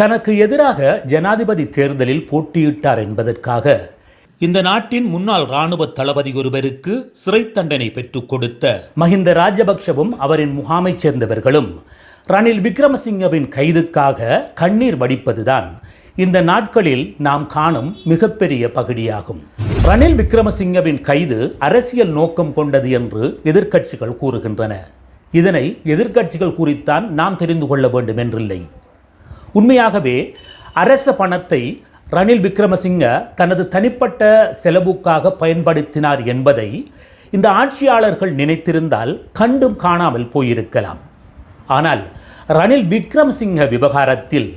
தனக்கு எதிராக ஜனாதிபதி தேர்தலில் போட்டியிட்டார் என்பதற்காக இந்த நாட்டின் முன்னாள் இராணுவ தளபதி ஒருவருக்கு சிறை தண்டனை பெற்றுக் கொடுத்த மஹிந்த ராஜபக்ஷவும் அவரின் முகாமைச் சேர்ந்தவர்களும் ரணில் விக்ரமசிங்கவின் கைதுக்காக கண்ணீர் வடிப்பதுதான் இந்த நாட்களில் நாம் காணும் மிகப்பெரிய பகுதியாகும். ரணில் விக்ரமசிங்கவின் கைது அரசியல் நோக்கம் கொண்டது என்று எதிர்க்கட்சிகள் கூறுகின்றன. இதனை எதிர்க்கட்சிகள் குறித்தான் நாம் தெரிந்து கொள்ள வேண்டும் என்றில்லை உண்மையாகவே அரச பணத்தை ரணில் விக்ரமசிங்க தனது தனிப்பட்ட செலவுக்காக பயன்படுத்தினார் என்பதை இந்த ஆட்சியாளர்கள் நினைத்திருந்தால் கண்டும் காணாமல் போயிருக்கலாம். ஆனால் ரணில் விக்ரமசிங்க விவகாரத்தில்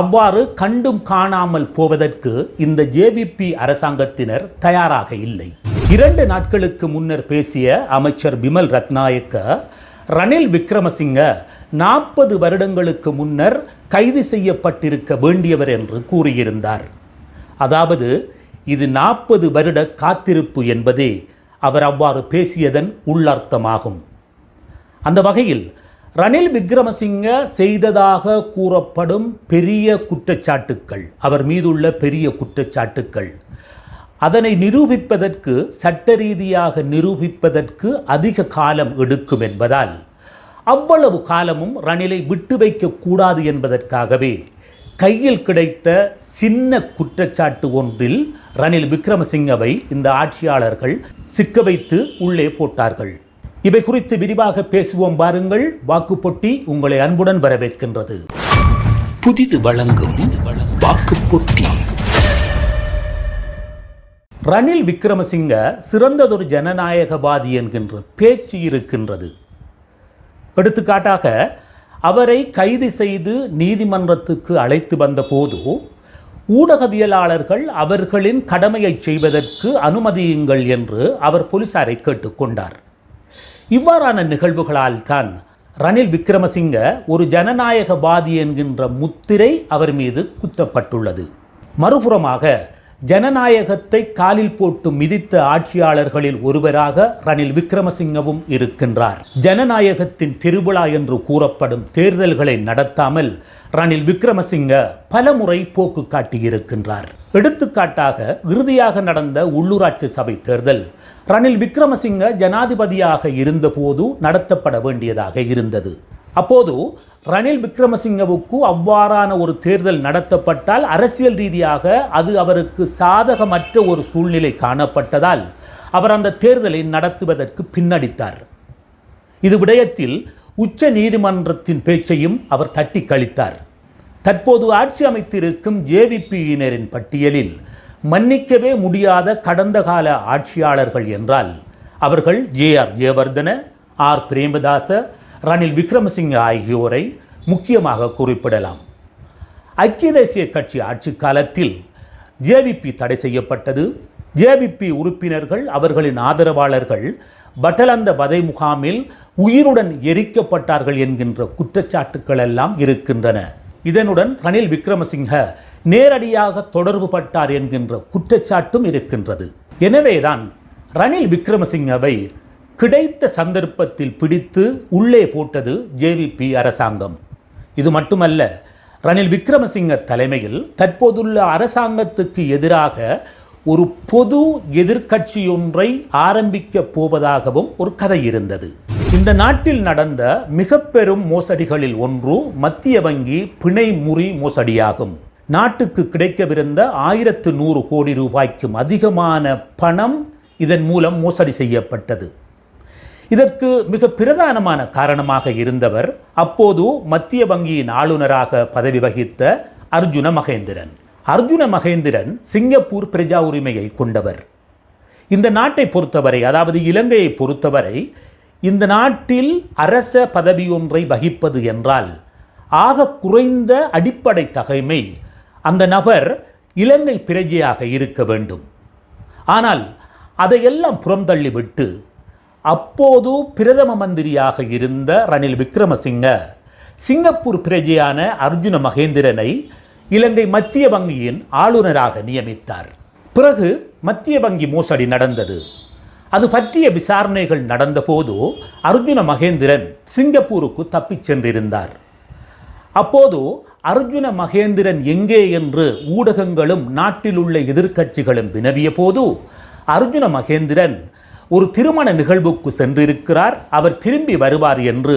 அவ்வாறு கண்டும் காணாமல் போவதற்கு இந்த ஜேவிபி அரசாங்கத்தினர் தயாராக இல்லை. இரண்டு நாட்களுக்கு முன்னர் பேசிய அமைச்சர் பிமல் ரத்நாயக்க ரணில் விக்ரமசிங்க நாற்பது வருடங்களுக்கு முன்னர் கைது செய்யப்பட்டிருக்க வேண்டியவர் என்று கூறியிருந்தார். அதாவது இது நாற்பது வருட காத்திருப்பு என்பதே அவர் அவ்வாறு பேசியதன் உள்ளர்த்தமாகும். அந்த வகையில் ரணில் விக்ரமசிங்க செய்ததாக கூறப்படும் பெரிய குற்றச்சாட்டுக்கள் அவர் மீதுள்ள பெரிய குற்றச்சாட்டுக்கள் அதனை நிரூபிப்பதற்கு சட்ட ரீதியாக நிரூபிப்பதற்கு அதிக காலம் எடுக்கும் என்பதால் அவ்வளவு காலமும் ரணிலை விட்டு வைக்கக்கூடாது என்பதற்காகவே கையில் கிடைத்த சின்ன குற்றச்சாட்டு ஒன்றில் ரணில் விக்ரமசிங்கவை இந்த ஆட்சியாளர்கள் சிக்க வைத்து உள்ளே போட்டார்கள். இவை குறித்து விரிவாக பேசுவோம் பாருங்கள். வாக்குப்பொட்டி உங்களை அன்புடன் வரவேற்கின்றது. புதிது வழங்கும் வாக்குப்பொட்டி. ரணில் விக்ரமசிங்க சிறந்ததொரு ஜனநாயகவாதி என்கின்ற பேச்சு இருக்கின்றது. எடுத்துக்காட்டாக அவரை கைது செய்து நீதிமன்றத்துக்கு அழைத்து வந்தபோது ஊடகவியலாளர்கள் அவர்களின் கடமையை செய்வதற்கு அனுமதியுங்கள் என்று அவர் போலீசாரை கேட்டுக்கொண்டார் இவ்வாறான நிகழ்வுகளால் தான் ரணில் விக்ரமசிங்க ஒரு ஜனநாயகவாதி என்கின்ற முத்திரை அவர் மீது குத்தப்பட்டுள்ளது. மறுபுறமாக ஜனநாயகத்தை காலில் போட்டு மிதித்த ஆட்சியாளர்களில் ஒருவராக ரணில் விக்ரமசிங்கவும் இருக்கின்றார். ஜனநாயகத்தின் திருவிழா என்று கூறப்படும் தேர்தல்களை நடத்தாமல் ரணில் விக்ரமசிங்க பலமுறை போக்கு காட்டியிருக்கின்றார். எடுத்துக்காட்டாக இறுதியாக நடந்த உள்ளூராட்சி சபை தேர்தல் ரணில் விக்ரமசிங்க ஜனாதிபதியாக இருந்தபோது நடத்தப்பட வேண்டியதாக இருந்தது. அப்போது ரணில் விக்ரமசிங்கவுக்கு அவ்வாறான ஒரு தேர்தல் நடத்தப்பட்டால் அரசியல் ரீதியாக அது அவருக்கு சாதகமற்ற ஒரு சூழ்நிலை காணப்பட்டதால் அவர் அந்த தேர்தலை நடத்துவதற்கு பின்னடித்தார். இது விடயத்தில் உச்ச நீதிமன்றத்தின் பேச்சையும் அவர் தட்டி கழித்தார். தற்போது ஆட்சி அமைத்திருக்கும் ஜேவிபியினரின் பட்டியலில் மன்னிக்கவே முடியாத கடந்த கால ஆட்சியாளர்கள் என்றால் அவர்கள் J R Jayewardene R Premadasa Ranil Wickremesinghe ஆகியோரை முக்கியமாக குறிப்பிடலாம். ஐக்கிய தேசிய கட்சி ஆட்சி காலத்தில் ஜேவிபி தடை செய்யப்பட்டது. ஜேவிபி உறுப்பினர்கள் அவர்களின் ஆதரவாளர்கள் பட்டலந்த வதை முகாமில் உயிருடன் எரிக்கப்பட்டார்கள் என்கின்ற குற்றச்சாட்டுக்கள் எல்லாம் இருக்கின்றன. இதனுடன் ரணில் விக்ரமசிங்க நேரடியாக தொடர்பு பட்டார் என்கின்ற குற்றச்சாட்டும் இருக்கின்றது. எனவேதான் ரணில் விக்ரமசிங்கவை கிடைத்த சந்தர்ப்பத்தில் பிடித்து உள்ளே போட்டது ஜேவிபி அரசாங்கம். இது மட்டுமல்ல ரணில் விக்ரமசிங்க தலைமையில் தற்போதுள்ள அரசாங்கத்துக்கு எதிராக ஒரு பொது எதிர்க்கட்சியொன்றை ஆரம்பிக்கப் போவதாகவும் ஒரு கதை இருந்தது. இந்த நாட்டில் நடந்த மிக பெரும் மோசடிகளில் ஒன்று மத்திய வங்கி பிணை முறி மோசடியாகும். நாட்டுக்கு கிடைக்கவிருந்த ஆயிரத்து நூறு கோடி ரூபாய்க்கும் அதிகமான பணம் இதன் மூலம் மோசடி செய்யப்பட்டது. இதற்கு மிக பிரதானமான காரணமாக இருந்தவர் அப்போது மத்திய வங்கியின் ஆளுநராக பதவி வகித்த அர்ஜுன மகேந்திரன். அர்ஜுன மகேந்திரன் சிங்கப்பூர் பிரஜா உரிமையை கொண்டவர். இந்த நாட்டை பொறுத்தவரை அதாவது இலங்கையை பொறுத்தவரை இந்த நாட்டில் அரச பதவியொன்றை வகிப்பது என்றால் ஆக குறைந்த அடிப்படை தகைமை அந்த நபர் இலங்கை பிரஜையாக இருக்க வேண்டும். ஆனால் அதையெல்லாம் புறந்தள்ளிவிட்டு அப்போது பிரதம மந்திரியாக இருந்த ரணில் விக்ரமசிங்க சிங்கப்பூர் பிரஜையான அர்ஜுன மகேந்திரனை இலங்கை மத்திய வங்கியின் ஆளுநராக நியமித்தார். பிறகு மத்திய வங்கி மோசடி நடந்தது. அது பற்றிய விசாரணைகள் நடந்தபோது அர்ஜுன மகேந்திரன் சிங்கப்பூருக்கு தப்பிச் சென்றிருந்தார். அப்போது அர்ஜுன மகேந்திரன் எங்கே என்று ஊடகங்களும் நாட்டில் உள்ள எதிர்க்கட்சிகளும் வினவிய போது அர்ஜுன மகேந்திரன் ஒரு திருமண நிகழ்வுக்கு சென்றிருக்கிறார். அவர் திரும்பி வருவார் என்று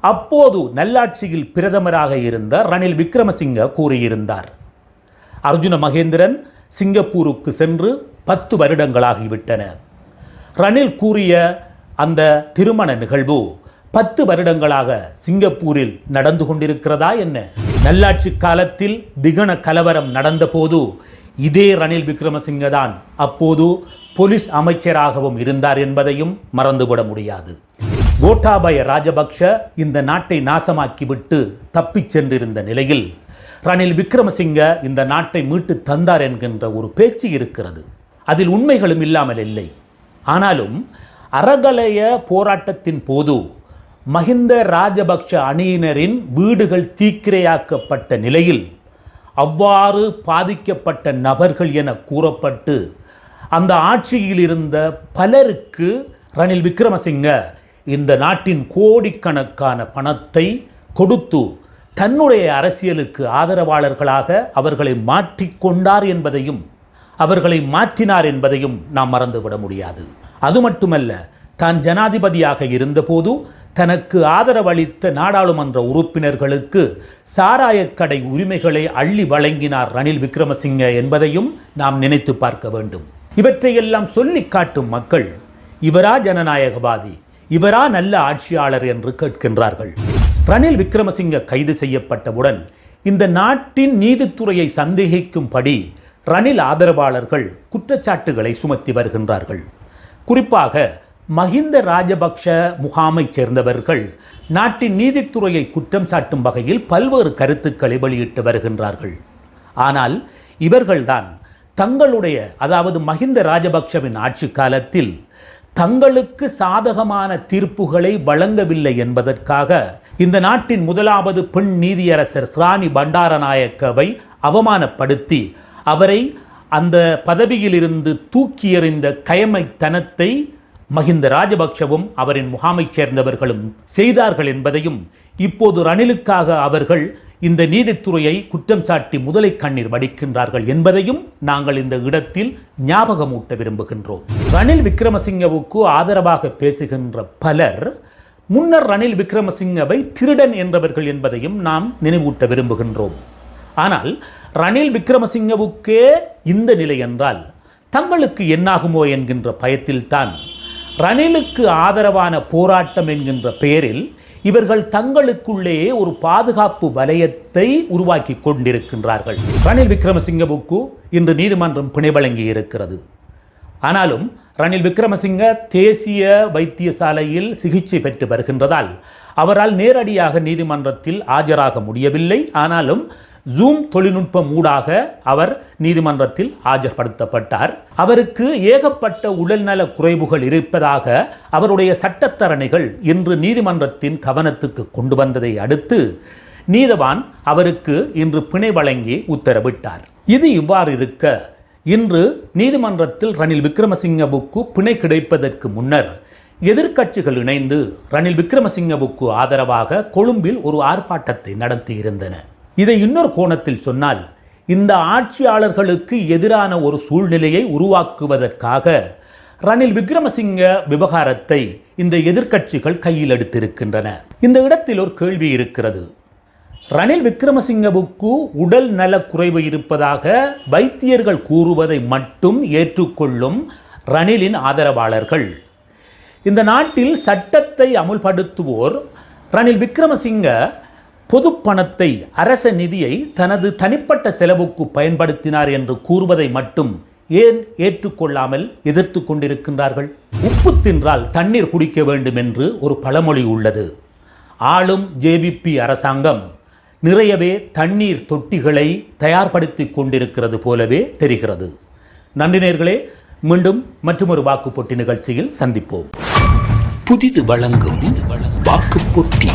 அப்போது நல்லாட்சியில் பிரதமராக இருந்த ரணில் விக்ரமசிங்க கூறியிருந்தார். அர்ஜுன மகேந்திரன் சிங்கப்பூருக்கு சென்று பத்து வருடங்களாகிவிட்டன. ரணில் கூறிய அந்த திருமண நிகழ்வு பத்து வருடங்களாக சிங்கப்பூரில் நடந்து கொண்டிருக்கிறதா என்ன? நல்லாட்சி காலத்தில் திகன கலவரம் நடந்தபோது இதே ரணில் விக்ரமசிங்க தான் அப்போது போலீஸ் அமைச்சராகவும் இருந்தார் என்பதையும் மறந்துவிட முடியாது. கோட்டாபய ராஜபக்ஷ இந்த நாட்டை நாசமாக்கிவிட்டு தப்பிச் சென்றிருந்த நிலையில் ரணில் விக்ரமசிங்க இந்த நாட்டை மீட்டு தந்தார் என்கின்ற ஒரு பேச்சு இருக்கிறது. அதில் உண்மைகளும் இல்லாமல் இல்லை. ஆனாலும் அறகலைய போராட்டத்தின் போது மஹிந்த ராஜபக்ஷ அணியினரின் வீடுகள் தீக்கிரையாக்கப்பட்ட நிலையில் அவ்வாறு பாதிக்கப்பட்ட நபர்கள் என கூறப்பட்டு அந்த ஆட்சியில் இருந்த பலருக்கு ரணில் விக்ரமசிங்க இந்த நாட்டின் கோடிக்கணக்கான பணத்தை கொடுத்து தன்னுடைய அரசியலுக்கு ஆதரவாளர்களாக அவர்களை மாற்றிக்கொண்டார் என்பதையும் அவர்களை மாற்றினார் என்பதையும் நாம் மறந்துவிட முடியாது. அது மட்டுமல்ல தான் ஜனாதிபதியாக இருந்தபோது தனக்கு ஆதரவளித்த நாடாளுமன்ற உறுப்பினர்களுக்கு சாராயக்கடை உரிமைகளை அள்ளி வழங்கினார் ரணில் விக்ரமசிங்க என்பதையும் நாம் நினைத்து பார்க்க வேண்டும். இவற்றையெல்லாம் சொல்லி காட்டும் மக்கள் இவரா ஜனநாயகவாதி இவரா நல்ல ஆட்சியாளர் என்று கேட்கின்றார்கள். ரணில் விக்ரமசிங்க கைது செய்யப்பட்டவுடன் இந்த நாட்டின் நீதித்துறையை சந்தேகிக்கும்படி ரணில் ஆதரவாளர்கள் குற்றச்சாட்டுகளை சுமத்தி வருகின்றார்கள். குறிப்பாக மஹிந்த ராஜபக்ஷ முகாமைச் சேர்ந்தவர்கள் நாட்டின் நீதித்துறையை குற்றம் சாட்டும் வகையில் பல்வேறு கருத்துக்களை வெளியிட்டு வருகின்றார்கள். ஆனால் இவர்கள்தான் தங்களுடைய அதாவது மஹிந்த ராஜபக்ஷவின் ஆட்சி காலத்தில் தங்களுக்கு சாதகமான தீர்ப்புகளை வழங்கவில்லை என்பதற்காக இந்த நாட்டின் முதலாவது பெண் நீதியரசர் ஸ்ரானி பண்டாரநாயக்கவை அவமானப்படுத்தி அவரை அந்த பதவியிலிருந்து தூக்கி எறிந்த கயமைத்தனத்தை மஹிந்த ராஜபக்ஷவும் அவரின் முகாமைச் சேர்ந்தவர்களும் செய்தார்கள் என்பதையும் இப்போது ரணிலுக்காக அவர்கள் இந்த நீதித்துறையை குற்றம் சாட்டி முதலை கண்ணீர் வடிக்கின்றார்கள் என்பதையும் நாங்கள் இந்த இடத்தில் ஞாபகமூட்ட விரும்புகின்றோம். ரணில் விக்ரமசிங்கவுக்கு ஆதரவாக பேசுகின்ற பலர் முன்னர் ரணில் விக்ரமசிங்கவை திருடன் என்றவர்கள் என்பதையும் நாம் நினைவூட்ட விரும்புகின்றோம். ஆனால் ரணில் விக்ரமசிங்கவுக்கே இந்த நிலை என்றால் தங்களுக்கு என்னாகுமோ என்கின்ற பயத்தில்தான் ரணிலுக்கு ஆதரவான போராட்டம் என்கின்ற பெயரில் இவர்கள் தங்களுக்குள்ளேயே ஒரு பாதுகாப்பு வலயத்தை உருவாக்கி கொண்டிருக்கின்றார்கள். ரணில் விக்ரமசிங்கவுக்கு இன்று நீதிமன்றம் பிணை வழங்கி இருக்கிறது. ஆனாலும் ரணில் விக்ரமசிங்க தேசிய வைத்தியசாலையில் சிகிச்சை பெற்று வருகின்றதால் அவரால் நேரடியாக நீதிமன்றத்தில் ஆஜராக முடியவில்லை. ஆனாலும் ஜூம் தொழில்நுட்பம் ஊடாக அவர் நீதிமன்றத்தில் ஆஜர்படுத்தப்பட்டார். அவருக்கு ஏகப்பட்ட உடல்நல குறைவுகள் இருப்பதாக அவருடைய சட்டத்தரணிகள் இன்று நீதிமன்றத்தின் கவனத்துக்கு கொண்டு வந்ததை அடுத்து நீதவான் அவருக்கு இன்று பிணை வழங்கி உத்தரவிட்டார். இது இவ்வாறு இருக்க இன்று நீதிமன்றத்தில் ரணில் விக்ரமசிங்கவுக்கு பிணை கிடைப்பதற்கு முன்னர் எதிர்க்கட்சிகள் இணைந்து ரணில் விக்ரமசிங்கவுக்கு ஆதரவாக கொழும்பில் ஒரு ஆர்ப்பாட்டத்தை நடத்தியிருந்தன. இதை இன்னொரு கோணத்தில் சொன்னால் இந்த ஆட்சியாளர்களுக்கு எதிரான ஒரு சூழ்நிலையை உருவாக்குவதற்காக ரணில் விக்ரமசிங்க விவகாரத்தை இந்த எதிர்க்கட்சிகள் கையில் எடுத்திருக்கின்றன. இந்த இடத்தில் ஒரு கேள்வி இருக்கிறது. ரணில் விக்ரமசிங்கவுக்கு உடல் நலக்குறைவு இருப்பதாக வைத்தியர்கள் கூறுவதை மட்டும் ஏற்றுக்கொள்ளும் ரணிலின் ஆதரவாளர்கள் இந்த நாட்டில் சட்டத்தை அமுல்படுத்துவோர் ரணில் விக்ரமசிங்க பொது பணத்தை அரச நிதியை தனது தனிப்பட்ட செலவுக்கு பயன்படுத்தினார் என்று கூறுவதை மட்டும் ஏன் ஏற்றுக்கொள்ளாமல் எதிர்த்து கொண்டிருக்கின்றார்கள்? உப்பு தின்றால் தண்ணீர் குடிக்க வேண்டும் என்று ஒரு பழமொழி உள்ளது. ஆளும் ஜேவிபி அரசாங்கம் நிறையவே தண்ணீர் தொட்டிகளை தயார்படுத்தி கொண்டிருக்கிறது போலவே தெரிகிறது. நன்றி நேர்களே மீண்டும் மற்றொரு வாக்குப்போட்டி நிகழ்ச்சியில் சந்திப்போம். புதிது வழங்கும் வாக்கு போட்டி